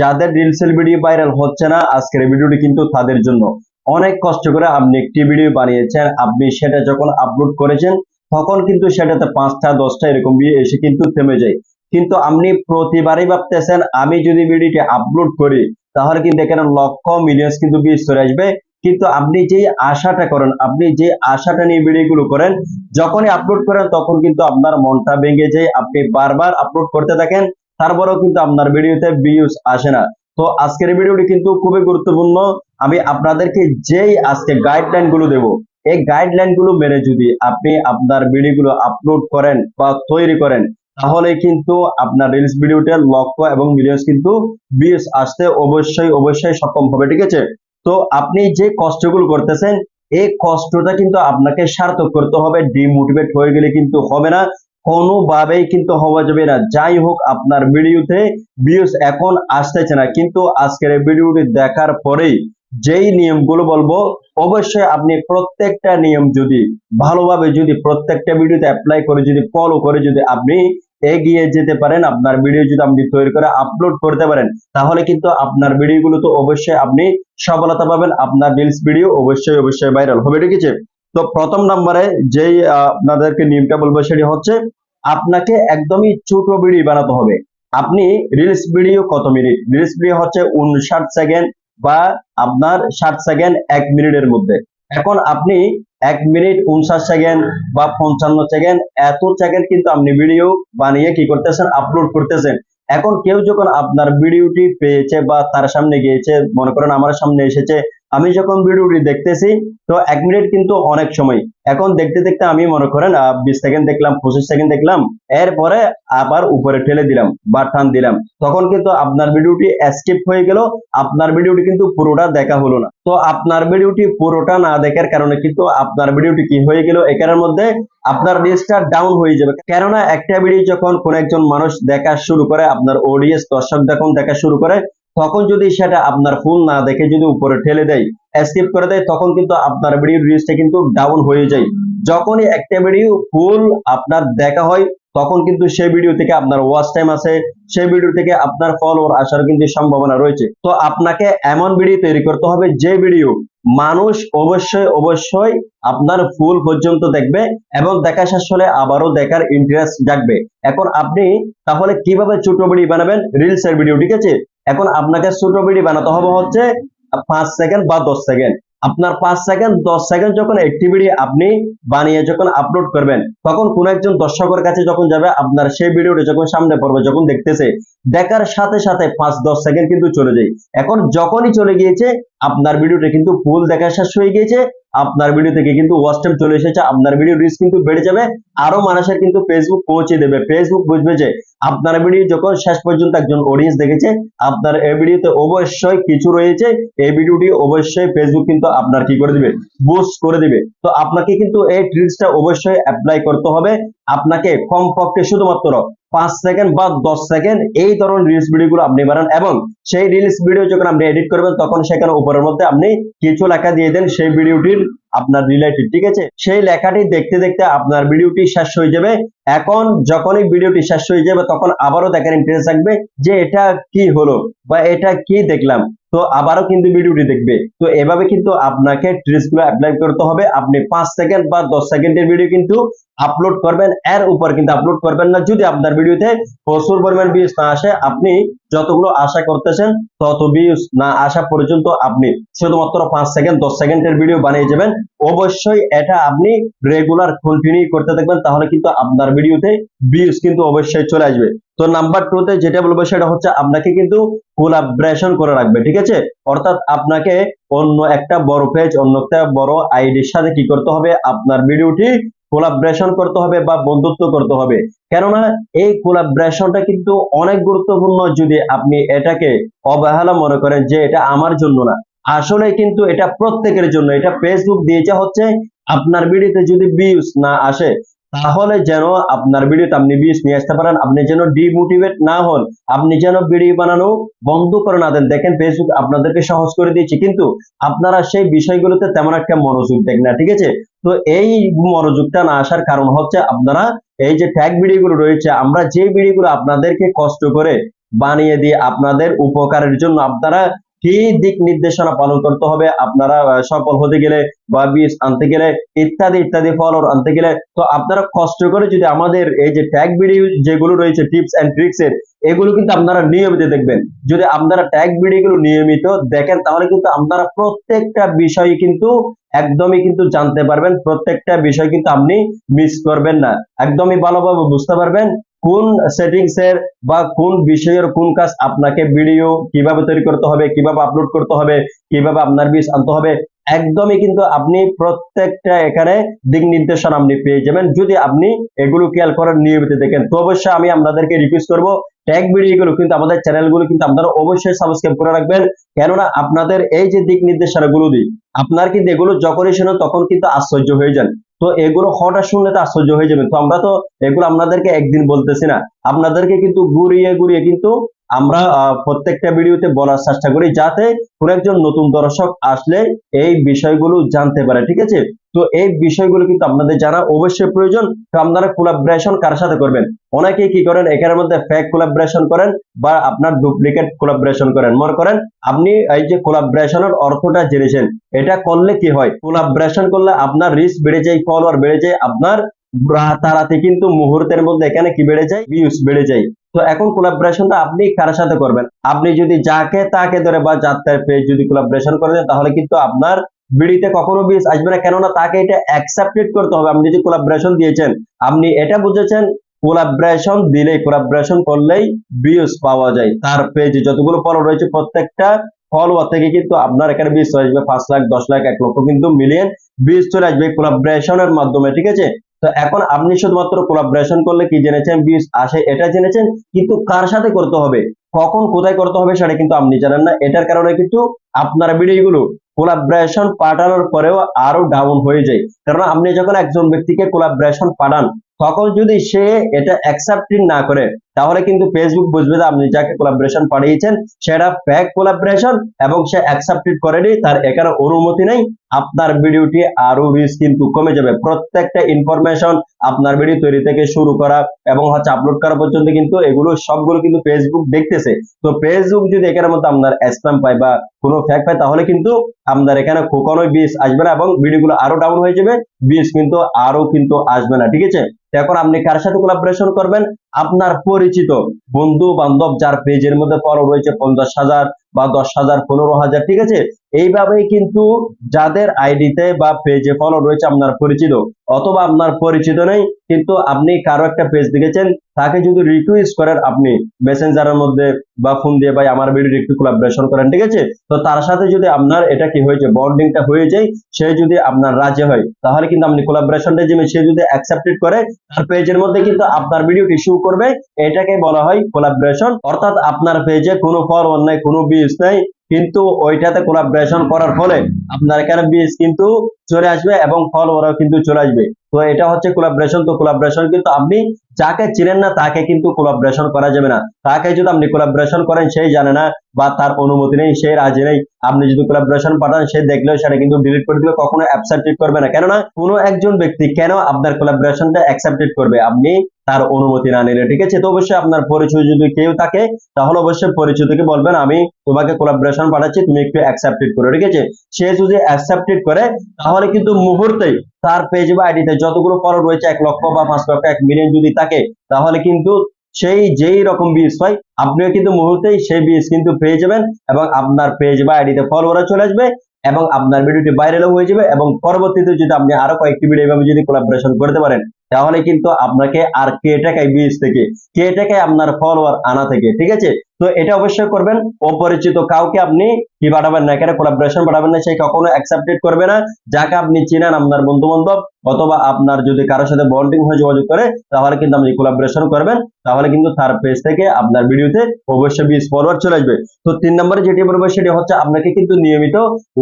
যাদের রিলসের video viral হচ্ছে না, আজকের ভিডিওটি কিন্তু তাদের জন্য অনেক কষ্ট করে আপনি একটি ভিডিও বানিয়েছেন, আপনি সেটা যখন আপলোড করেছেন, তখন কিন্তু সেটাতে পাঁচটা, দশটা এরকম ভিউ এসে কিন্তু থেমে যায়। কিন্তু আপনি প্রতিবারই ভাবতেছেন, আমি যদি ভিডিওটি আপলোড করি, তাহলে কিন্তু এখানে লক্ষ মিলিয়ন্স কিন্তু ভিউজ চলে আসবে। কিন্তু আপনি যে আশাটা করেন, আপনি যে আশাটা নিয়ে ভিডিওগুলো করেন, যখনই আপলোড করেন, তখন কিন্তু আপনার মনটা ভেঙে যায়। আপনি বারবার আপলোড করতে থাকেন তারপরেও কিন্তু আপনার ভিডিওতে ভিউজ আসে না। তো আজকের ভিডিওটি কিন্তু খুবই গুরুত্বপূর্ণ। আমি আপনাদেরকে যেই আজকে গাইডলাইনগুলো দেবো, এই গাইডলাইনগুলো মেনে যদি আপনি আপনার ভিডিওগুলো আপলোড করেন বা তৈরি করেন, তাহলে কিন্তু আপনার রিলস ভিডিওতে লক্ষ এবং মিলিয়ন্স কিন্তু ভিউজ আসতে অবশ্যই অবশ্যই সক্ষম হবে, ঠিক আছে? তো আপনি যে কষ্টগুলো করতেছেন, এই কষ্টটা কিন্তু আপনাকে সার্থক করতে হবে ডিমোটিভেট হয়ে গেলে কিন্তু হবে না। কোনোভাবেই কিন্তু হওয়া যাবে না। যাই হোক, আপনার ভিডিওতে ভিউজ এখন আসতেছে না, কিন্তু আজকের ভিডিওটি দেখার পরেই যেই নিয়মগুলো বলব, অবশ্যই আপনি প্রত্যেকটা নিয়ম যদি ভালোভাবে যদি প্রত্যেকটা ভিডিওতে অ্যাপ্লাই করে, যদি ফলো করে যদি আপনি এগিয়ে যেতে পারেন, আপনার ভিডিও যদি আপনি তৈরি করে আপলোড করতে পারেন, তাহলে কিন্তু আপনার ভিডিওগুলো তো অবশ্যই আপনি সফলতা পাবেন, আপনার রিলস ভিডিও অবশ্যই অবশ্যই ভাইরাল হবে, ঠিক আছে? তো প্রথম নম্বরে যেই আপনাদেরকে নিয়মটা বলব, সেটি হচ্ছে আপনাকে একদমই ছোট ভিডিও বানাতে হবে। আপনি রিলস ভিডিও কত মিনিট রিলস ভিডিও হচ্ছে উনষাট সেকেন্ড বা আপনার ষাট সেকেন্ড এক মিনিটের মধ্যে। এখন আপনি এক মিনিট উনষাট সেকেন্ড বা পঞ্চান্ন সেকেন্ড এত সেকেন্ড কিন্তু আপনি ভিডিও বানিয়ে কি করতেছেন? আপলোড করতেছেন। এখন কেউ যখন আপনার ভিডিওটি পেয়েছে বা তার সামনে গিয়েছে, মনে করেন আমার সামনে এসেছে আমি যখন ভিডিওটি দেখতেছি, তো এক মিনিট কিন্তু অনেক সময়। এখন দেখতে দেখতে আমি মনে করেন বিশ সেকেন্ড দেখলাম, পঁচিশ সেকেন্ড দেখলাম, এরপরে আবার উপরে ঠেলে দিলাম বা টান দিলাম। তখন কিন্তু আপনার ভিডিওটি স্কিপ হয়ে গেল, আপনার ভিডিওটি কিন্তু পুরোটা দেখা হলো না। তো আপনার ভিডিওটি পুরোটা না দেখার কারণে কিন্তু আপনার ভিডিওটি কি হয়ে গেল, এখানের মধ্যে আপনার রিচটা ডাউন হয়ে যাবে। কেননা, একটা ভিডিও যখন কোন একজন মানুষ দেখা শুরু করে, আপনার অডিয়েন্স দর্শক যখন দেখা শুরু করে তখন যদি সেটা আপনার ফুল না দেখে যদি উপরে ঠেলে দেয় স্কিপ করে দেয়, তখন কিন্তু আপনার ভিডিওর রিচটা কিন্তু ডাউন হয়ে যায়। যখনই একটা ভিডিও ফুল আপনার দেখা হয়, তখন কিন্তু সেই ভিডিও থেকে আপনার ওয়াচ টাইম আছে সেই ভিডিও থেকে আপনার ফলোয়ার আসার কিন্তু সম্ভাবনা রয়েছে। তো আপনাকে এমন ভিডিও তৈরি করতে হবে, যে ভিডিও মানুষ অবশ্যই অবশ্যই আপনার ফুল পর্যন্ত দেখবে এবং দেখা শেষ হলে আবারও দেখার ইন্টারেস্ট জাগবে। এখন আপনি তাহলে কীভাবে ছোট ভিডিও বানাবেন? রিলস এর ভিডিও ঠিক আছে? এখন আপনাকে ছোট ভিডিও বানাতে হবে হচ্ছে পাঁচ সেকেন্ড বা দশ সেকেন্ড আপনার পাঁচ সেকেন্ড দশ সেকেন্ড যখন ভিডিও আপনি বানিয়ে যখন আপলোড করবেন, তখন কোন একজন দর্শকের কাছে যখন যাবে, আপনার সেই ভিডিওটা যখন সামনে পড়বে, যখন দেখতেছে, দেখার সাথে সাথে পাঁচ, দশ সেকেন্ড কিন্তু চলে যায়। এখন যখনই চলে গিয়েছে, আপনার ভিডিওটা কিন্তু ফুল দেখা শেষ হয়ে গিয়েছে আপনার ভিডিও থেকে কিন্তু ওয়াচ চলে এসেছে, আপনার ভিডিও রিচ কিন্তু বেড়ে যাবে, আরও মানুষের কিন্তু ফেসবুক পৌঁছে দেবে। ফেসবুক বুঝবে যে, আপনার ভিডিও যখন শেষ পর্যন্ত একজন অডিয়েন্স দেখেছে, আপনার এই ভিডিওতে অবশ্যই কিছু রয়েছে, এই ভিডিওটি অবশ্যই ফেসবুক কিন্তু আপনার কি করে দিবে? বুস্ট করে দিবে। তো আপনাকে কিন্তু এই ট্রিক্সটা অবশ্যই অ্যাপ্লাই করতে হবে। আপনাকে কমপক্ষে শুধুমাত্র পাঁচ সেকেন্ড বা দশ সেকেন্ড এই ধরনের রিলস ভিডিওগুলো আপনি বানান এবং সেই রিলস ভিডিও যখন আপনি এডিট করবেন, তখন সেখানে উপরের মধ্যে আপনি কিছু লেখা দিয়ে দেন সেই ভিডিওটির আপনার রিলেটেড ঠিক আছে? সেই লেখাটি দেখতে দেখতে আপনার ভিডিওটি শেষ হয়ে যাবে। এখন যখনই ভিডিওটি শেষ হয়ে যাবে, তখন আবারও দেখার ইন্টারেস্ট থাকবে যে এটা কি হলো বা এটা কি দেখলাম। তো আবারও কিন্তু ভিডিওটি দেখবে। তো এভাবে কিন্তু আপনাকে ট্রিক্সগুলো অ্যাপ্লাই করতে হবে। আপনি পাঁচ সেকেন্ড বা দশ সেকেন্ডের ভিডিও কিন্তু আপলোড করবেন। এর উপর কিন্তু আপলোড করবেন না। যদি আপনার ভিডিওতে প্রচুর পরিমাণ ভিউজ না আসে, আপনি যতগুলো আশা করতেছেন, তত ভিউজ না আসা পর্যন্ত আপনি শুধুমাত্র পাঁচ সেকেন্ড দশ সেকেন্ডের ভিডিও বানিয়ে যাবেন। অবশ্যই এটা আপনি রেগুলার কন্টিনিউ করতে থাকবেন, তাহলে কিন্তু আপনার ভিডিওতে ভিউজ কিন্তু অবশ্যই চলে আসবে। তো নাম্বার টু তে যেটা বলব সেটা হচ্ছে আপনাকে কিন্তু কোলাবরেশন করে রাখবে, ঠিক আছে? অর্থাৎ আপনাকে অন্য একটা বড় পেজ অন্য একটা বড় আইডির সাথে কি করতে হবে? আপনার ভিডিওটি কোলাবরেশন করতে হবে বা বন্ধুত্ব করতে হবে। কেননা এই কোলাব্রেশনটা কিন্তু অনেক গুরুত্বপূর্ণ যদি আপনি এটাকে অবহেলা মনে করেন যে এটা আমার জন্য না। আসলে কিন্তু এটা প্রত্যেকের জন্য। এটা ফেসবুক দিয়েছে হচ্ছে আপনার ভিডিওতে যদি ভিউজ না আসে তাহলে যেন আপনার ভিডিওতে আপনি ভিউজ নিয়ে আসতে পারেন, আপনি যেন ডিমোটিভেট না হন, আপনি যেন ভিডিও বানানো বন্ধ করে না দেন। দেখেন ফেসবুক আপনাদেরকে সহজ করে দিয়েছে, কিন্তু আপনারা সেই বিষয়গুলোতে তেমন একটা মনোযোগ দেন না, ঠিক আছে? তো এই মনোযোগটা না আসার কারণ হচ্ছে আপনারা এই যে ট্যাগ ভিডিওগুলো রয়েছে, আমরা যে ভিডিওগুলো আপনাদেরকে কষ্ট করে বানিয়ে দিয়ে আপনাদের উপকারের জন্য আপনারা কি দিক নির্দেশনা পালন করতে হবে। আপনারা সফল হতে গেলে বা বীজ আনতে গেলে ইত্যাদি ইত্যাদি ফলোয়ার আনতে গেলে তো আপনারা কষ্ট করে যদি আমাদের এই যে ট্যাগ ভিডিও যেগুলো রয়েছে টিপস এন্ড ট্রিক্স এর, এগুলো কিন্তু আপনারা নিয়মিত দেখবেন। যদি আপনারা ট্যাগ ভিডিওগুলো নিয়মিত দেখেন, তাহলে কিন্তু আপনারা প্রত্যেকটা বিষয় কিন্তু একদমই কিন্তু জানতে পারবেন। প্রত্যেকটা বিষয় কিন্তু আপনি মিস করবেন না। একদমই ভালোভাবে বুঝতে পারবেন। কোন সেটিংস এর বা কোন বিষয়ের কোন কাজ আপনাকে ভিডিও কীভাবে তৈরি করতে হবে, কীভাবে আপলোড করতে হবে, কীভাবে আপনার বীজ আনতে হবে, একদমই কিন্তু আপনি প্রত্যেকটা এখানে দিক নির্দেশনা আপনি পেয়ে যাবেন। যদি আপনি এগুলো খেয়াল করার নিয়মিত দেখেন, তো অবশ্যই আমি আপনাদেরকে রিকোয়েস্ট করব ট্যাগ ভিডিওগুলো কিন্তু আমাদের চ্যানেলগুলো কিন্তু আপনারা অবশ্যই সাবস্ক্রাইব করে রাখবেন। কেননা আপনাদের এই যে দিক নির্দেশনাগুলো দিই, আপনার কিন্তু এগুলো যখনই শোনেন তখন কিন্তু আশ্চর্য হয়ে যান। তো এগুলো হঠাৎ শুনলে তো আশ্চর্য হয়ে যাবেন। তো আমরা তো এগুলো আপনাদেরকে একদিন বলতেছি না। আপনাদেরকে কিন্তু ঘুরিয়ে ঘুরিয়ে কিন্তু আমরা প্রত্যেকটা ভিডিওতে বলার চেষ্টা করি যাতে কোন একজন নতুন দর্শক আসলে এই বিষয়গুলো জানতে পারে, ঠিক আছে? তো এই বিষয়গুলো কিন্তু আপনাদের জানা অবশ্যই প্রয়োজন। তো আপনারা কোলাবরেশন কার সাথে করবেন? অনেকেই কি করেন এখানের মধ্যে ফেক কোলাবরেশন করেন বা আপনার ডুপ্লিকেট কোলাবরেশন করেন। মনে করেন, আপনি এই যে কোলাবরেশনের অর্থটা জেনেছেন, এটা করলে কি হয়? কোলাবরেশন করলে আপনার রিস্ক বেড়ে যায় ফলোয়ার বেড়ে যায়, আপনার রাতারাতি কিন্তু মুহূর্তের মধ্যে এখানে কি বেড়ে যায়? ভিউজ বেড়ে যায়। তো এখন কোলাবরেশনটা আপনি কার সাথে করবেন? আপনি যদি যাকে তাকে ধরে বা যাত্রার পেজ যদি কোলাবরেশন করে দেন, তাহলে কিন্তু আপনার বিড়িতে কখনো বিষ আসবে না। কেননা তাকে এটা অ্যাকসেপ্টেড করতে হবে। আপনি যদি কোলাবরেশন দিয়েছেন, আপনি এটা বুঝেছেন কোলাবরেশন দিলেই কোলাবরেশন করলেই ভিউজ পাওয়া যায়। তার পেজে যতগুলো ফলো রয়েছে, প্রত্যেকটা ফলোয়ার থেকে কিন্তু আপনার এখানে বিষ চলে আসবে। পাঁচ লাখ, দশ লাখ, এক লক্ষ কিন্তু মিলিয়ন বিষ চলে আসবে কোলাবরেশনের মাধ্যমে, ঠিক আছে? তো এখন আপনি শুধুমাত্র কোলাবরেশন করলে কি জেনেছেন বিষ আসে এটা জেনেছেন, কিন্তু কার সাথে করতে হবে? কখন কোথায় করতে হবে সেটা কিন্তু আপনি জানেন না। এটার কারণে কিন্তু আপনার ভিডিওগুলো কোলাবরেশন পাঠানোর পরেও আরও ডাউন হয়ে যায়। কারণ আপনি যখন একজন ব্যক্তিকে কোলাবরেশন পাঠান তখন যদি সে এটা অ্যাকসেপ্টিং না করে, তাহলে কিন্তু ফেসবুক বুঝবে যে আপনি যাকে কোলাবরেশন পাঠিয়েছেন, সেটা ফেক কোলাবরেশন এবং সে অ্যাকসেপ্টেড করেনি, তার এখানে অনুমতি নেই। আপনার ভিডিওটি আরও রিস্ক কিন্তু কমে যাবে। প্রত্যেকটা ইনফরমেশন আপনার ভিডিও তৈরি থেকে শুরু করা এবং হচ্ছে আপলোড করা পর্যন্ত কিন্তু এগুলো সবগুলো কিন্তু ফেসবুক দেখতেছে। তো ফেসবুক যদি এখানের মধ্যে আপনার স্প্যাম পায় বা কোনো ফ্যাক পায়, তাহলে কিন্তু আপনার এখানে কখনোই বিষ আসবে না এবং ভিডিওগুলো আরও ডাউন হয়ে যাবে। বিষ কিন্তু আরও কিন্তু আসবে না, ঠিক আছে? এখন আপনি কার সাথে কোলাবরেশন করবেন? আপনার পরিচিত বন্ধু বান্ধব যার পেজের মধ্যে ফলো রয়েছে পঞ্চাশ হাজার বা দশ হাজার, পনেরো হাজার, ঠিক আছে? এইভাবেই কিন্তু যাদের আইডিতে বা পেজে ফলো রয়েছে আপনার পরিচিত, অথবা আপনার পরিচিত নেই, কিন্তু আপনি কারও একটা পেজ দেখেছেন, তাকে যদি রিকোয়েস্ট করেন আপনি মেসেঞ্জারের মধ্যে বা ফোন দিয়ে, ভাই, আমার ভিডিও একটু কোলাবরেশন করেন, ঠিক আছে? তো তার সাথে যদি আপনার এটা কি হয়েছে বন্ডিংটা হয়ে যায়, সে যদি আপনার রাজি হয়, তাহলে কিন্তু আপনি কোলাবরেশনটা যে সে যদি অ্যাকসেপ্টেড করে, তার পেজের মধ্যে কিন্তু আপনার ভিডিওটি শো করবে। এটাকে বলা হয় কোলাবরেশন অর্থাৎ আপনার পেজে কোনো ফরওয়ার্ড নাই, কোনো বিজ নাই। কিন্তু ওইটাতে কোলাবরেশন করার ফলে আপনার এখানে বিজ কিন্তু চলে আসবে এবং ফলোয়ারও কিন্তু চলে আসবে। তো এটা হচ্ছে কোলাবরেশন তো কোলাবরেশন কিন্তু আপনি যাকে চিনেন না তাকে কিন্তু কোলাবরেশন করা যাবে না। তাকে যদি আপনি কোলাবরেশন করেন, সেই জানে না বা তার অনুমতি নেই, সে রাজি নেই। আপনি যদি কোলাবরেশন পাঠান, সে দেখলেও সেটা কিন্তু ডিলিট করে দিবে, কখনো অ্যাকসেপ্টেড করবে না। কেননা কোনো একজন ব্যক্তি কেন আপনার কোলাবরেশনটা অ্যাকসেপ্টেড করবে? আপনি তার অনুমতি না নিলে, ঠিক আছে? তো অবশ্যই আপনার পরিচয় যদি কেউ থাকে, তাহলে অবশ্যই পরিচিতকে বলবেন, আমি তোমাকে কোলাবরেশন পাঠাচ্ছি, তুমি একটু অ্যাকসেপ্টেড করো, ঠিক আছে? সে যদি অ্যাকসেপ্টেড করে, তাহলে কিন্তু মুহূর্তেই তার পেজ বা আইডিতে যতগুলো ফলো রয়েছে, এক লক্ষ বা পাঁচ লক্ষ, এক মিলিয়ন যদি থাকে, তাহলে কিন্তু সেই যেই রকম বীজ হয়, আপনিও কিন্তু মুহূর্তেই সেই বীজ কিন্তু পেয়ে যাবেন এবং আপনার পেজ বা আইডিতে ফলোয়ার চলে আসবে এবং আপনার ভিডিওটি ভাইরালও হয়ে যাবে এবং পরবর্তীতে যদি আপনি আরও কয়েকটি ভিডিও এভাবে যদি কোলাবরেশন করতে পারেন তাহলে কিন্তু আপনাকে আর কে টাকায় বীজ থেকে, কে টাকায় আপনার ফলোয়ার আনা থেকে, ঠিক আছে? তো এটা অবশ্যই করবেন। অপরিচিত কাউকে আপনি কি পাঠাবেন না, এখানে কোলাবরেশন পাঠাবেন না, সে কখনো অ্যাকসেপ্টেড করবে না। যাকে আপনি চিনেন, আপনার বন্ধু বান্ধব অথবা আপনার যদি কারোর সাথে বন্ডিং হয়ে যোগাযোগ করে, তাহলে কিন্তু আপনি কোলাবরেশন করবেন। তাহলে কিন্তু তার পেজ থেকে আপনার ভিডিওতে অবশ্যই বিশ ফলোয়ার চলে আসবে। তো তিন নম্বরে যেটি বলব সেটি হচ্ছে আপনাকে কিন্তু নিয়মিত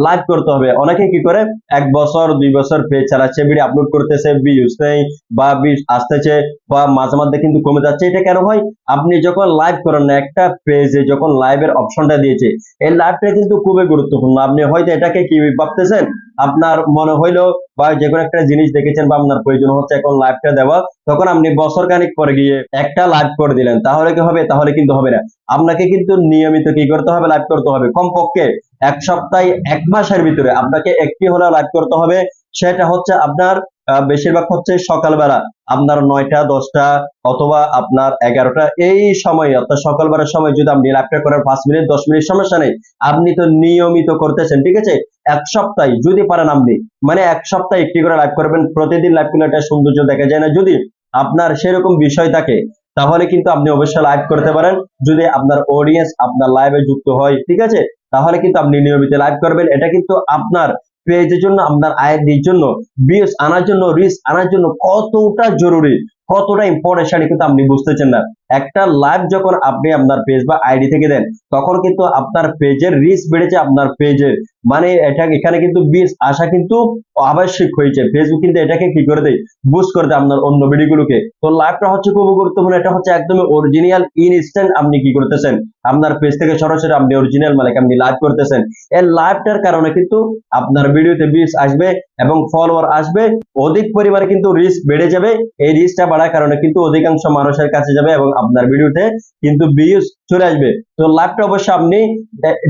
লাইভ করতে হবে। অনেকে কি করে, এক বছর, দুই বছর পেজ চালাচ্ছে ভিডিও আপলোড করতেছে ভিউজ নেই বা বিশ আসতেছে বা মাঝে মাঝে কিন্তু কমে যাচ্ছে। এটা কেন হয়? আপনি যখন লাইভ করেন না, একটা পেজে যখন লাইভের অপশনটা দিয়েছে, এই লাইভটা কিন্তু খুবই গুরুত্বপূর্ণ। আপনি হয়তো এটাকে কি ভাবতেছেন? আপনার মনে হইল বা যে কোনো একটা জিনিস দেখেছেন বা আপনার প্রয়োজন হচ্ছে এখন লাইভটা দেওয়া, তখন আপনি বছর খানিক পরে গিয়ে একটা লাইভ করে দিলেন। তাহলে কি হবে? তাহলে কিন্তু হবে না। আপনাকে কিন্তু নিয়মিত কি করতে হবে? লাইভ করতে হবে। কমপক্ষে এক সপ্তাহে, এক মাসের ভিতরে আপনাকে একটি হলে লাইভ করতে হবে। সেটা হচ্ছে আপনার বেশিরভাগ হচ্ছে সকালবেলা, আপনার নয়টা, দশটা অথবা আপনার এগারোটা। এই সময়, অর্থাৎ সকালবেলার সময় যদি আপনি লাইভটা করার পাঁচ মিনিট, দশ মিনিট, সমস্যা নেই। আপনি তো নিয়মিত করতেছেন, ঠিক আছে? এক সপ্তাহে যদি পারেন আপনি মানে এক সপ্তাহে একটি করে লাইভ করবেন, প্রতিদিন লাইভ করলে একটা সৌন্দর্য দেখা যায় না। যদি আপনার সেরকম বিষয় থাকে, তাহলে কিন্তু আপনি অবশ্যই লাইভ করতে পারেন। যদি আপনার অডিয়েন্স আপনার লাইভে যুক্ত হয়, ঠিক আছে? তাহলে কিন্তু আপনি নিয়মিত লাইভ করবেন। এটা কিন্তু আপনার পেজের জন্য, আপনার আয়ের জন্য বিএস আনার জন্য, রিস্ক আনার জন্য কতটা জরুরি, কতটা ইম্পর্টেন্ট সেটা কিন্তু আপনি বুঝতেছেন না। একটা লাইভ যখন আপনি আপনার পেজ বা আইডি থেকে দেন, তখন কিন্তু আপনার পেজের রিচ বেড়েছে আপনার পেজের মানে এটা এখানে কিন্তু বিশ আসা কিন্তু আবশ্যক হয়েছে। ফেসবুক কিন্তু এটাকে কি করে দেয়? বুস্ট করে দেয় আপনার অন্য ভিডিওগুলোকে তো লাইভটা হচ্ছে খুব গুরুত্বপূর্ণ। এটা হচ্ছে একদমই অরিজিনাল ইনস্ট্যান্ট আপনি কি করতেছেন? আপনার পেজ থেকে সরাসরি আপনি অরিজিনাল মানে আপনি লাইভ করতেছেন। এই লাইভটার কারণে কিন্তু আপনার ভিডিওতে বিশ আসবে এবং ফলোয়ার আসবে। অধিক পরিমাণে কিন্তু রিস্ক বেড়ে যাবে। এই রিস্কটা বাড়ার কারণে কিন্তু অধিকাংশ মানুষের কাছে যাবে এবং আপনার ভিডিওতে কিন্তু ভিউজ চলে আসবে। তো লাইভটা অবশ্যই আপনি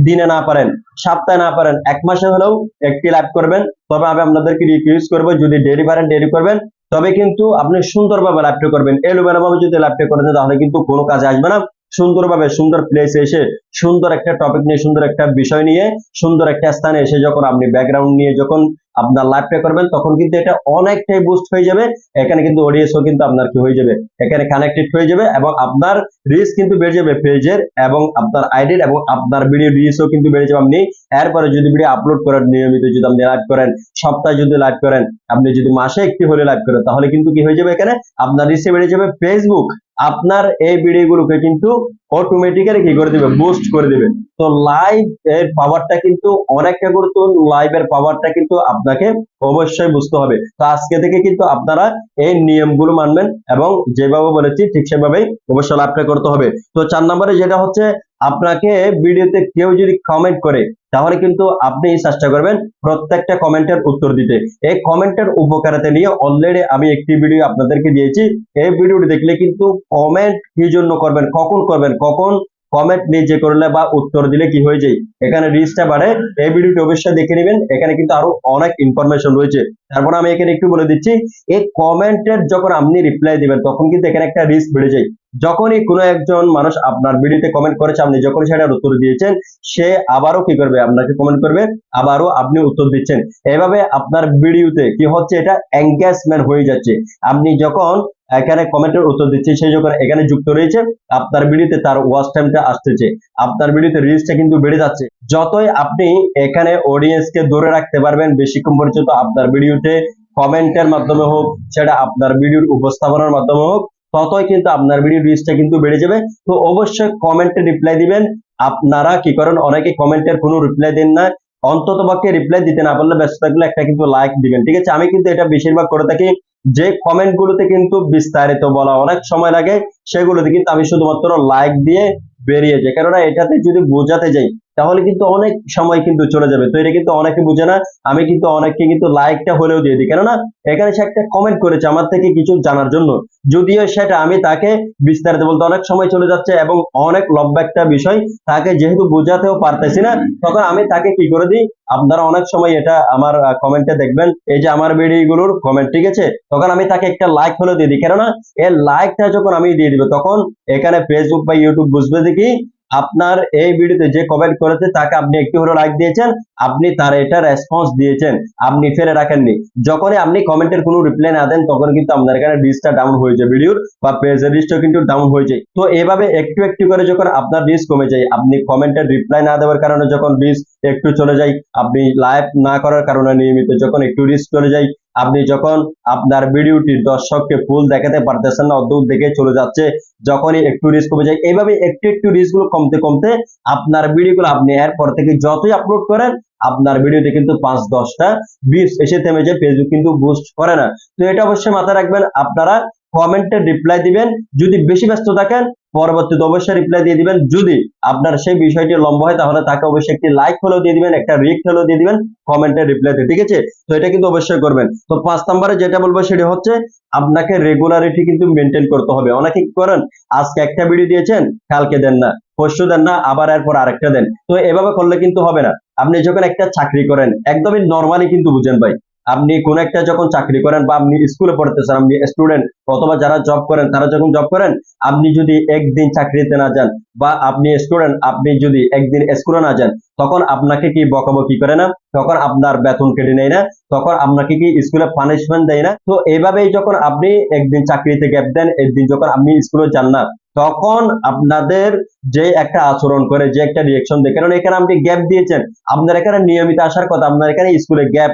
দিনে না পারেন, সপ্তাহে না পারেন, এক মাসে হলেও একটি লাইভ করবেন। তবে আমি আপনাদেরকে রিকোয়েস্ট করব, যদি ডেরি পারেন ডেরি করবেন, তবে কিন্তু আপনি সুন্দরভাবে লাইভটা করবেন। এলোমেলো ভাবে যদি লাইভটা করেন, তাহলে কিন্তু কোনো কাজে আসবে না। সুন্দরভাবে সুন্দর প্লেসে এসে, সুন্দর একটা টপিক নিয়ে, সুন্দর একটা বিষয় নিয়ে, সুন্দর একটা স্থানে এসে যখন আপনি ব্যাকগ্রাউন্ড নিয়ে যখন আপনার লাইভটা করবেন, তখন কিন্তু এটা অনেকটাই বুস্ট হয়ে যাবে। এখানে কিন্তু অডিয়েন্সও কিন্তু আপনার কি হয়ে যাবে? এখানে কানেক্টেড হয়ে যাবে এবং আপনার রিচ কিন্তু বেড়ে যাবে পেজের এবং আপনার আইডির এবং আপনার ভিডিও রিচও কিন্তু বেড়ে যাবে। আপনি এরপরে যদি ভিডিও আপলোড করেন, নিয়মিত যদি আপনি লাইভ করেন, সপ্তাহে যদি লাইভ করেন, আপনি যদি মাসে একটি হলে লাইভ করেন, তাহলে কিন্তু কি হয়ে যাবে এখানে? আপনার রিচে বেড়ে যাবে ফেসবুক আপনার এই ভিডিওগুলোকে কিন্তু অটোমেটিক্যালি কি করে দিবে? বুস্ট করে দিবে। তো লাইভ এর পাওয়ারটা কিন্তু অনেকটা গুরুত্বপূর্ণ। লাইভ এর পাওয়ারটা কিন্তু আপনাকে অবশ্যই বুঝতে হবে। তো আজকে থেকে কিন্তু আপনারা এই নিয়মগুলো মানবেন এবং যেভাবে বলেছি ঠিক সেভাবেই অবশ্যই লাভটা করতে হবে। তো চার নম্বরে যেটা হচ্ছে আপনাকে ভিডিওতে কেউ যদি কমেন্ট করে, তাহলে কিন্তু আপনি চেষ্টা করবেন প্রত্যেকটা কমেন্টের উত্তর দিতে। এই কমেন্টের উপকারিতা নিয়ে অলরেডি আমি একটি ভিডিও আপনাদেরকে দিয়েছি। এই ভিডিওটি দেখলে কিন্তু কমেন্ট কি জন্য করবেন, কখন করবেন, কখন কমেন্ট নিজে করলে বা উত্তর দিলে কি হয়ে যায়? এখানে রিচটা বাড়ে। এই ভিডিওটি অবশ্যই দেখে নেবেন। এখানে কিন্তু আরও অনেক ইনফরমেশন রয়েছে। তারপর আমি এখানে একটু বলে দিচ্ছি, এই কমেন্টের যখন আপনি রিপ্লাই দিবেন, তখন কিন্তু এখানে একটা রিস্ক বেড়ে যায়। যখনই কোনো একজন মানুষ আপনার ভিডিওতে কমেন্ট করেছে, আপনি যখন সেটার উত্তর দিয়েছেন, সে আবারও কি করবে? আপনাকে কমেন্ট করবে। আবারও আপনি উত্তর দিচ্ছেন। এভাবে আপনার ভিডিওতে কি হচ্ছে? এটা এঙ্গেজমেন্ট হয়ে যাচ্ছে। আপনি যখন এখানে কমেন্টের উত্তর দিচ্ছেন সেই যখন এখানে যুক্ত রয়েছে। আপনার ভিডিওতে তার ওয়াচ টাইমটা আসতেছে। আপনার ভিডিওতে রিচটা কিন্তু বেড়ে যাচ্ছে। যতই আপনি এখানে অডিয়েন্সকে ধরে রাখতে পারবেন বেশিক্ষণ পর্যন্ত আপনার ভিডিওতে কমেন্টের মাধ্যমে হোক, সেটা আপনার ভিডিওর উপস্থাপনার মাধ্যমে হোক, ততই কিন্তু আপনার ভিডিও রিচটা কিন্তু বেড়ে যাবে। তো অবশ্যই কমেন্টে রিপ্লাই দিবেন। আপনারা কি করেন? অনেকে কমেন্টের কোনো রিপ্লাই দেন না। অন্তত পক্ষে রিপ্লাই দিতে না পারলে ব্যস্ত থাকলে একটা কিন্তু লাইক দিবেন। ঠিক আছে? আমি কিন্তু এটা বেশিরভাগ করে থাকি। যে কমেন্ট গুলোতে কিন্তু বিস্তারিত বলা অনেক সময় লাগে, সেগুলোতে কিন্তু আমি শুধুমাত্র লাইক দিয়ে বেরিয়ে যাই। কেননা এটাতে যদি বোঝাতে যাই তাহলে কিন্তু অনেক সময় কিন্তু চলে যাবে। তো এটা কিন্তু অনেকে বুঝে না। আমি কিন্তু অনেককে কিন্তু লাইকটা হলেও দিয়ে দিই। কেননা এখানে সে একটা কমেন্ট করেছে আমার থেকে কিছু জানার জন্য। যদিও সেটা আমি তাকে বিস্তারিত বলতে অনেক সময় চলে যাচ্ছে এবং অনেক লম্বা একটা বিষয় তাকে যেহেতু বোঝাতেও পারতেছি না, তখন আমি তাকে কি করে দিই? আপনারা অনেক সময় এটা আমার কমেন্টে দেখবেন। এই যে আমার ভিডিওগুলোর কমেন্ট ঠিক আছে? তখন আমি তাকে একটা লাইক হলেও দিয়ে দিই। কেননা এর লাইকটা যখন আমি দিয়ে দিব, তখন এখানে ফেসবুক বা ইউটিউব বুঝবে কি? আপনার এই ভিডিওতে যে কমেন্ট করেছে, তাকে আপনি একটু হলেও লাইক দিয়েছেন, আপনি তার এটা রেসপন্স দিয়েছেন, আপনি ফেলে রাখেননি। যখনই আপনি কমেন্টের কোনো রিপ্লাই না দেন তখন কিন্তু আপনার এখানে রিচটা ডাউন হয়ে যায় ভিডিওর বা পেজের রিচটা কিন্তু ডাউন হয়ে যায়। তো এভাবে একটু একটু করে যখন আপনার রিচ কমে যায়, আপনি কমেন্টের রিপ্লাই না দেওয়ার কারণে যখন রিচ একটু চলে যায়, আপনি লাইভ না করার কারণে নিয়মিত যখন একটু রিচ চলে যায় আপনি যখন আপনার ভিডিওটি দর্শককে ফুল দেখাতে পারতেছেন না, অদ্ভুত দেখে চলে যাচ্ছে, যখনই একটু রিস্ক কমে যায়, এইভাবে একটু একটু রিস্কগুলো কমতে কমতে আপনার ভিডিওগুলো আপনি এরপর থেকে যতই আপলোড করেন, আপনার ভিডিওতে কিন্তু পাঁচ, দশটা বিশ এসে থেমে যায় ফেসবুক কিন্তু বুস্ট করে না। তো এটা অবশ্যই মাথায় রাখবেন, আপনারা কমেন্টে রিপ্লাই দিবেন। যদি বেশি ব্যস্ত থাকেন, পরবর্তীতে অবশ্যই রিপ্লাই দিয়ে দিবেন। যদি আপনার সেই বিষয়টি লম্বা হয়, তাহলে তাকে অবশ্যই একটি লাইক হলেও দিয়ে দিবেন, একটা রিক হলেও দিয়ে দিবেন কমেন্টে রিপ্লাইতে ঠিক আছে? তো এটা কিন্তু অবশ্যই করবেন। তো পাঁচ নম্বরে যেটা বলব সেটা হচ্ছে, আপনাকে রেগুলারিটি কিন্তু মেনটেন করতে হবে। অনেকে কি করেন? আজকে একটা ভিডিও দিয়েছেন, কালকে দেন না, পরশু দেন না, আবার এরপর আরেকটা দেন। তো এভাবে করলে কিন্তু হবে না। আপনি যখন একটা চাকরি করেন, একদমই নর্মালি কিন্তু বুঝেন ভাই। আপনি কোন একটা যখন চাকরি করেন বা আপনি স্কুলে পড়তেছেন আপনি স্টুডেন্ট অথবা যারা জব করেন, তারা যখন জব করেন, আপনি যদি একদিন চাকরিতে না যান বা আপনি স্টুডেন্ট আপনি যদি একদিন স্কুলে না যান, তখন আপনাকে কি বকাবকি করে না? তখন আপনার বেতন কেটে নেয় না, তখন আপনাকে কি স্কুলে পানিশমেন্ট দেয় না? তো এইভাবেই যখন আপনি একদিন চাকরিতে গ্যাপ দেন, একদিন যখন আপনি স্কুলে যান না তখন আপনাদের যে একটা আচরণ করে, যে একটা রিয়েকশন দেয়। কারণ এখানে আপনি গ্যাপ দিয়েছেন। আপনার এখানে নিয়মিত আসার কথা, আপনার এখানে স্কুলে গ্যাপ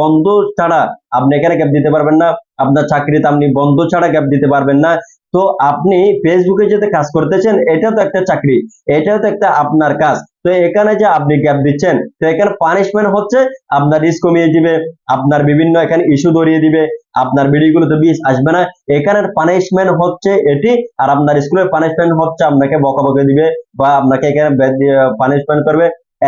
বন্ধ ছাড়া আপনি এখানে গ্যাপ দিতে পারবেন না। আপনার চাকরিতে আপনি বন্ধ ছাড়া গ্যাপ দিতে পারবেন না। তো আপনি ফেসবুকে যেতে কাজ করতেছেন, এটাও তো একটা চাকরি, এটাও তো একটা আপনার কাজ। তো এখানে যে আপনি গ্যাপ দিচ্ছেন, তো এখানে পানিশমেন্ট হচ্ছে, আপনার রিস্ক কমিয়ে দিবে, আপনার বিভিন্ন এখানে ইস্যু ধরিয়ে দিবে, আপনার ভিডিওগুলোতে বিষ আসবে না। এখানের পানিশমেন্ট হচ্ছে এটি, আর আপনার স্কুলের পানিশমেন্ট হচ্ছে, আপনাকে বকাবকি দিবে বা আপনাকে এখানে পানিশমেন্ট করবে।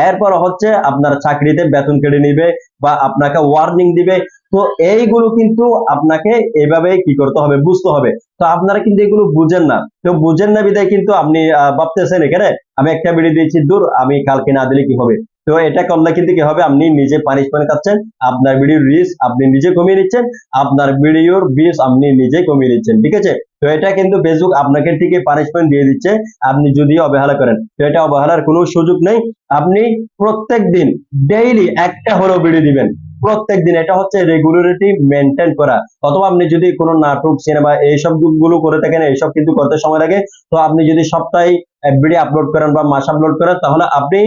এরপর হচ্ছে আপনার চাকরিতে বেতন কেটে নিবে বা আপনাকে ওয়ার্নিং দিবে। তো এইগুলো কিন্তু আপনাকে এভাবে কি করতে হবে, বুঝতে হবে। তো আপনারা কিন্তু এগুলো বুঝেন না। তো বুঝেন না বিদায় কিন্তু আপনি ভাবতেছেন এখানে, আমি একটা ভিডিও দিয়েছি, দূর, আমি কালকে না দিলে কি হবে? তো এটা করলে কিন্তু কি হবে, আপনি নিজে পানিশমেন্ট খাচ্ছেন আপনার ভিডিওর রিস্ক আপনি নিজে কমিয়ে নিচ্ছেন, আপনার ভিডিওর বিষ আপনি নিজে কমিয়ে নিচ্ছেন, ঠিক আছে? তো এটা কিন্তু ফেসবুক আপনাকে ঠিকই পানিশমেন্ট দিয়ে দিচ্ছে, আপনি যদি অবহেলা করেন। তো এটা অবহেলার কোনো সুযোগ নেই, আপনি প্রত্যেক দিন ডেইলি একটা হলেও ভিডিও দিবেন। প্রত্যেক দিন এটা হচ্ছে রেগুলারিটি মেনটেন করা। অথবা আপনি যদি কোনো নাটক সিনেমা এইসবগুলো করে থাকেন, এইসব কিন্তু করতে সময় লাগে। তো আপনি যদি সপ্তাহে ভিডিও আপলোড করেন বা মাস আপলোড করেন, তাহলে আপনি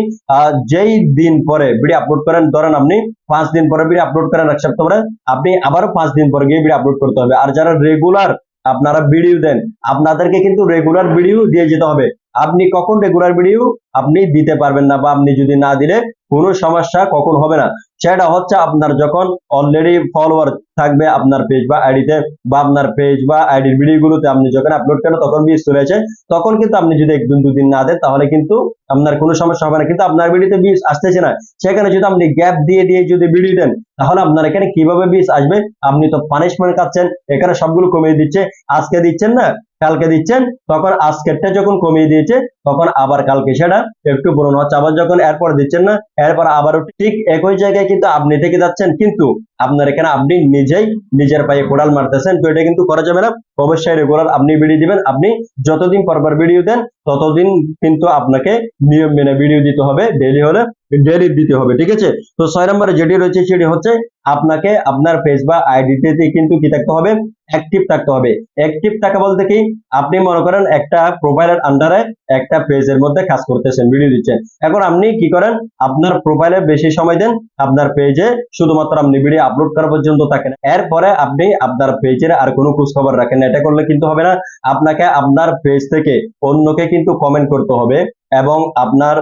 যেই দিন পরে ভিডিও আপলোড করেন, ধরেন আপনি পাঁচ দিন পরে ভিডিও আপলোড করেন এক সপ্তাহ পরে, আপনি আবারও পাঁচ দিন পরে গিয়ে ভিডিও আপলোড করতে হবে। আর যারা রেগুলার আপনারা ভিডিও দেন, আপনাদেরকে কিন্তু রেগুলার ভিডিও দিয়ে যেতে হবে। আপনি কখন রেগুলার ভিডিও আপনি দিতে পারবেন না বা আপনি যদি না দিলে কোনো সমস্যা কখন হবে না। সেটা হচ্ছে আপনার যখন অলরেডি ফলোয়ার থাকবে আপনার পেজ বা আইডিতে বা আপনার পেজ বা আইডির ভিডিওগুলোতে আপনি যখন আপলোড করেন, তখন বিষ চলে আসে। তখন কিন্তু আপনি যদি একদিন, দুদিন না দেন, তাহলে কিন্তু আপনার কোনো সমস্যা হবে না। কিন্তু আপনার ভিডিওতে বিষ আসতেছে না। সেখানে যদি আপনি গ্যাপ দিয়ে দিয়ে যদি ভিডিও দেন, তাহলে আপনার এখানে কীভাবে বিষ আসবে? আপনি তো পানিশমেন্ট খাচ্ছেন। এখানে সবগুলো কমিয়ে দিচ্ছে। আজকে দিচ্ছেন না কালকে দিচ্ছেন তখন আজকেরটা যখন কমিয়ে দিয়েছে তখন আবার কালকে সেটা একটু পূরণ হচ্ছে। আবার যখন এরপর দিচ্ছেন না, এরপর আবারও ঠিক একই জায়গায় কিন্তু আপনি থেকে যাচ্ছেন, কিন্তু আপনার এখানে আপনি নিজেই নিজের পায়ে কোড়াল মারতেছেন, তো এটা কিন্তু করা যাবে না। অবশ্যই রেগুলার আপনি ভিডিও দিবেন, আপনি যতদিন পরপর ভিডিও দেন, ততদিন কিন্তু আপনাকে নিয়ম মেনে ভিডিও দিতে হবে ডেইলি হলে ডেইলি দিতে হবে, ঠিক আছে? তো ছয় নম্বরে যেটি রয়েছে সেটি হচ্ছে আপনাকে আপনার পেজ বা আইডিতে কিন্তু কি থাকতে হবে? অ্যাক্টিভ থাকতে হবে। অ্যাক্টিভ থাকা বলতে কি? আপনি মনে করেন একটা প্রোফাইলের আন্ডারে একটা পেজের মধ্যে কাজ করতেছেন ভিডিও দিচ্ছেন। এখন আপনি কি করেন? আপনার প্রোফাইলে বেশি সময় দেন, আপনার পেজে শুধুমাত্র আপনি ভিডিও আপলোড করা পর্যন্ত থাকেন। এরপরে আপনি আপনার পেজের আর কোনো খোঁজ খবর রাখেন। এটা করলে কিন্তু হবে না। আপনাকে আপনার পেজ থেকে অন্যকে কিন্তু কমেন্ট করতে হবে। এবং আপনার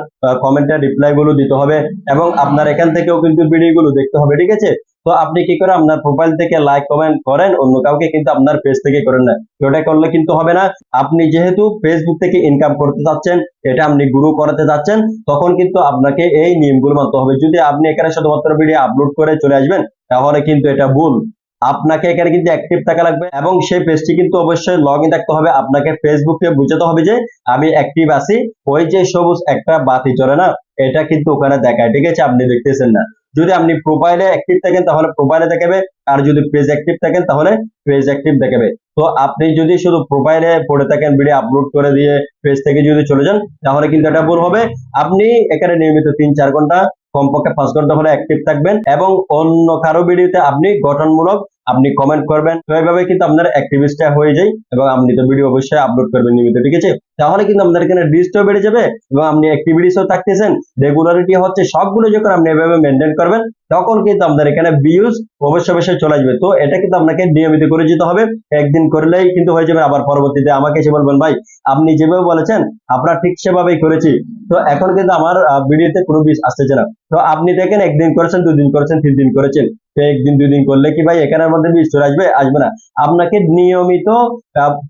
কমেন্টের রিপ্লাই গুলো দিতে হবে এবং আপনার এখান থেকেও কিন্তু ভিডিও গুলো দেখতে হবে, ঠিক আছে? তো আপনি কি করে আপনার প্রোফাইল থেকে লাইক কমেন্ট করেন, অন্য কাউকে কিন্তু আপনার পেজ থেকে করেন না। এটা করলে কিন্তু হবে না। আপনি যেহেতু ফেসবুক থেকে ইনকাম করতে যাচ্ছেন এটা আপনি গুরু করাতে যাচ্ছেন তখন কিন্তু আপনাকে এই নিয়মগুলো মানতে হবে। যদি আপনি এখানে শুধুমাত্র ভিডিও আপলোড করে চলে আসবেন, তাহলে কিন্তু এটা ভুল। আপনাকে এখানে কিন্তু অ্যাক্টিভ থাকা লাগবে এবং সেই পেজটি কিন্তু অবশ্যই লগ ইন থাকতে হবে। আপনাকে ফেসবুকে বুঝাতে হবে যে আমি অ্যাক্টিভ আছি। ওই যে সবুজ একটা বাতি চলে না, এটা কিন্তু ওখানে দেখায়। ঠিক আছে? আপনি দেখতেছেন না। যদি আপনি প্রোফাইলে অ্যাক্টিভ থাকেন, তাহলে প্রোফাইলে দেখাবে। আর যদি পেজ অ্যাক্টিভ থাকেন, তাহলে পেজ অ্যাক্টিভ দেখাবে। তো আপনি যদি শুধু প্রোফাইলে পড়ে থাকেন ভিডিও আপলোড করে দিয়ে পেজ থেকে যদি চলে যান, তাহলে কিন্তু এটা ভুল হবে। আপনি এখানে নিয়মিত তিন চার ঘণ্টা কমপক্ষে পাঁচ ঘণ্টা হলে অ্যাক্টিভ থাকবেন এবং অন্য কারও ভিডিওতে আপনি গঠনমূলক আপনি কমেন্ট করবেন। তো এইভাবে কিন্তু আপনার অ্যাক্টিভিস্টটা হয়ে যায় এবং আপনি তো ভিডিও অবশ্যই আপলোড করবেন নিয়মিত, ঠিক আছে? তাহলে কিন্তু আপনার এখানে রিচটাও বেড়ে যাবে এবং আপনি অ্যাক্টিভিটিসও থাকতেছেন। রেগুলারিটি হচ্ছে সবগুলো যখন আপনি এভাবে মেনটেন করবেন, তখন কিন্তু আপনার এখানে ভিউজ অবশ্যই অবশ্যই চলে আসবে। তো এটা কিন্তু আপনাকে নিয়মিত করে যেতে হবে। একদিন করলেই কিন্তু হয়ে যাবে। আবার পরবর্তীতে আমাকে এসে বলবেন, ভাই, আপনি যেভাবে বলেছেন আপনারা ঠিক সেভাবেই করেছি। তো এখন কিন্তু আমার ভিডিওতে কোনো বিষ আসতেছে না। তো আপনি দেখেন, একদিন করেছেন, দুদিন করেছেন তিন দিন করেছেন। একদিন দুই দিন করলে কি ভাই এখানের মধ্যে বীজ চলে আসবে? আসবে না। আপনাকে নিয়মিত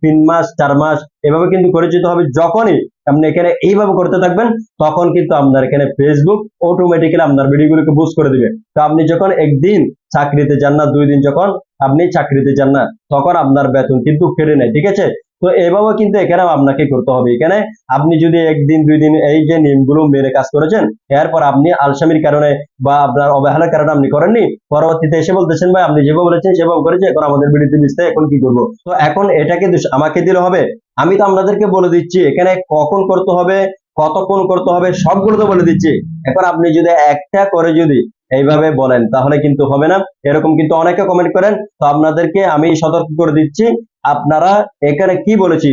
তিন মাস, চার মাস এভাবে কিন্তু করে যেতে হবে। যখনই আপনি এখানে এইভাবে করতে থাকবেন, তখন কিন্তু আপনার এখানে ফেসবুক অটোমেটিক্যালি আপনার ভিডিওগুলোকে বুস্ট করে দিবে। তো আপনি যখন একদিন চাকরিতে যান না, দুই দিন যখন আপনি চাকরিতে যান না, তখন আপনার বেতন কিন্তু কেটে নেয়। ঠিক আছে? তো এভাবে কিন্তু এখানে আপনাকে করতে হবে। এখানে আপনি যদি একদিন দুই দিন এই যে নিয়মগুলো মেনে কাজ করেছেন, এরপর আপনি আলসামির কারণে বা আপনার অবহেলার কারণে আপনি করেননি, পরবর্তীতে এসে বলতেছেন, ভাই, আপনি যেভাবে বলেছেন, সেভাবে করেছে, এখন আমাদের বিরুদ্ধে মিশতে এখন কি করব? তো এখন এটাকে আমাকে দিলে হবে। আমি তো আপনাদেরকে বলে দিচ্ছি, এখানে কখন করতে হবে, কতক্ষণ করতে হবে সবগুলো তো বলে দিচ্ছি। এখন আপনি যদি একটা করে যদি এইভাবে বলেন, তাহলে কিন্তু হবে না। এরকম কিন্তু অনেকে কমেন্ট করেন, তো আপনাদেরকে আমি সতর্ক করে দিচ্ছি, আপনারা এখানে কি বলেছি?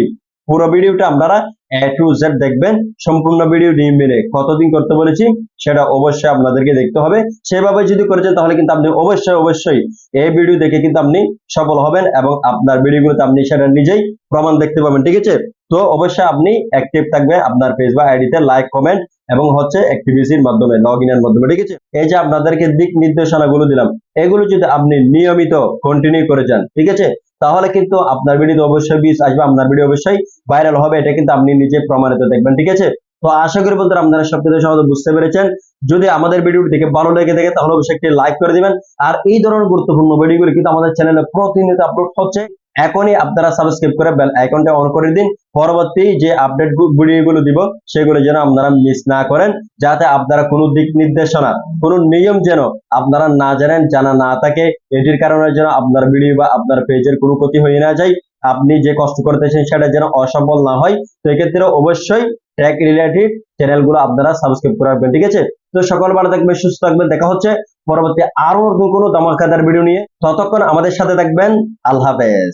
পুরো ভিডিওটা আপনারা এ টু জেড দেখবেন, সম্পূর্ণ ভিডিও নিয়ে মেনে কতদিন করতে বলেছি, সেটা অবশ্যই আপনাদেরকে দেখতে হবে। সেভাবে যদি করেছেন তাহলে কিন্তু আপনি অবশ্যই অবশ্যই এই ভিডিও দেখে কিন্তু আপনি সফল হবেন এবং আপনার ভিডিওগুলোতে আপনি সেটা নিজেই প্রমাণ দেখতে পাবেন, ঠিক আছে? তো অবশ্যই আপনি অ্যাক্টিভ থাকবেন আপনার বা আইডিতে লাইক কমেন্ট এবং হচ্ছে অ্যাক্টিভিটির মাধ্যমে লগ ইনের মাধ্যমে, ঠিক আছে? এই যে আপনাদেরকে দিক নির্দেশনাগুলো দিলাম, এগুলো যদি আপনি নিয়মিত কন্টিনিউ করে যান, ঠিক আছে? তাহলে কিন্তু আপনার ভিডিওতে অবশ্যই বিষ আসবে, আপনার ভিডিও অবশ্যই ভাইরাল হবে, এটা কিন্তু আপনি নিজে প্রমাণিত দেখবেন, ঠিক আছে? তো আশা করি বন্ধুরা আপনারা সবকিছু সহজে বুঝতে পেরেছেন। যদি আমাদের ভিডিওটি দেখে ভালো লেগে থাকে, তাহলে অবশ্যই একটি লাইক করে দিবেন। আর এই ধরনের গুরুত্বপূর্ণ ভিডিওগুলো কিন্তু আমাদের চ্যানেলে প্রতিনিয়ত আপলোড হচ্ছে। এখনই আপনারা সাবস্ক্রাইব করে বেল আইকনটা অন করে দিন। পরবর্তী যে আপডেট ভিডিওগুলো দিব, সেগুলো যেন আপনারা মিস না করেন, যাতে আপনারা কোনো দিক নির্দেশনা, কোনো নিয়ম যেন আপনারা না জানেন, জানা না থাকে। এটির কারণে যেন আপনার ভিডিও বা আপনার পেজের কোনো ক্ষতি হয়ে না যায়। আপনি যে কষ্ট করতেছেন, সেটা যেন অসফল না হয়। তো এক্ষেত্রে অবশ্যই ট্র্যাক রিলেটেড চ্যানেলগুলো আপনারা সাবস্ক্রাইব করে রাখবেন, ঠিক আছে? তো সকল ভালো থাকবেন, সুস্থ থাকবেন। দেখা হচ্ছে পরবর্তী আরও কোনো দামাকাদার ভিডিও নিয়ে। ততক্ষণ আমাদের সাথে থাকবেন। আল্লাহ হাফেজ।